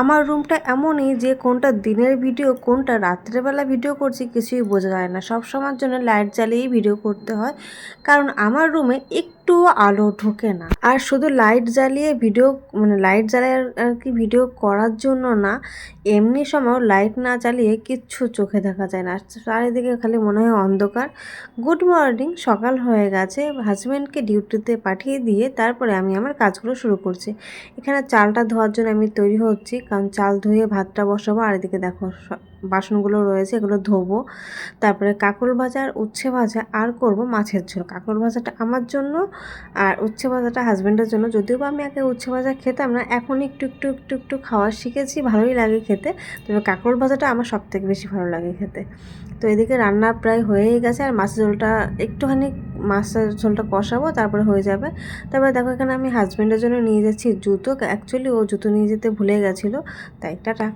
আমার রুমটা এমনই যে কোনটা দিনের ভিডিও কোনটা রাত্রেবেলা ভিডিও করছি কিছুই বোঝা যায় না। সব সময়ের জন্য লাইট জ্বালিয়েই ভিডিও করতে হয়, কারণ আমার রুমে একটুও আলো ঢোকে না। আর শুধু লাইট জ্বালিয়ে ভিডিও মানে লাইট জ্বালিয়ে আর- কি ভিডিও করার জন্য না, এমনি সময় লাইট না জ্বালিয়ে কিচ্ছু চোখে দেখা যায় না। চারিদিকে খালি মনে হয় অন্ধকার। গুড মর্নিং সকাল হয়ে গেছে। হাজব্যান্ডকে ডিউটিতে পাঠিয়ে দিয়ে তারপরে আমি আমার কাজগুলো শুরু করছি। এখানে চালটা ধোয়ার জন্য আমি তৈরি হচ্ছি। কারণ চাল ধুয়ে ভাতটা বসাবো, আর এদিকে দেখো বাসনগুলো রয়েছে, এগুলো ধোবো। তারপরে কাকল ভাজা উচ্ছে ভাজা আর করব মাছের ঝোল। কাকল ভাজাটা আমার জন্য আর উচ্ছে ভাজাটা হাজব্যান্ডের জন্য। যদিও বা আমি আগে উচ্ছে ভাজা খেতাম না, এখন একটু একটু একটু একটু খাওয়া শিখেছি, ভালোই লাগে খেতে। তবে কাকল ভাজাটা আমার সব থেকে বেশি ভালো লাগে খেতে। তো এদিকে রান্না প্রায় হয়েই গেছে, আর মাছের ঝোলটা একটুখানি মাছের ঝোলটা কষাবো, তারপরে হয়ে যাবে। তারপরে দেখো এখানে আমি হাজব্যান্ডের জন্য নিয়ে যাচ্ছি জুতো। অ্যাকচুয়ালি ও জুতো নিয়ে যেতে ভুলে গেছিল, তাই, টাটা।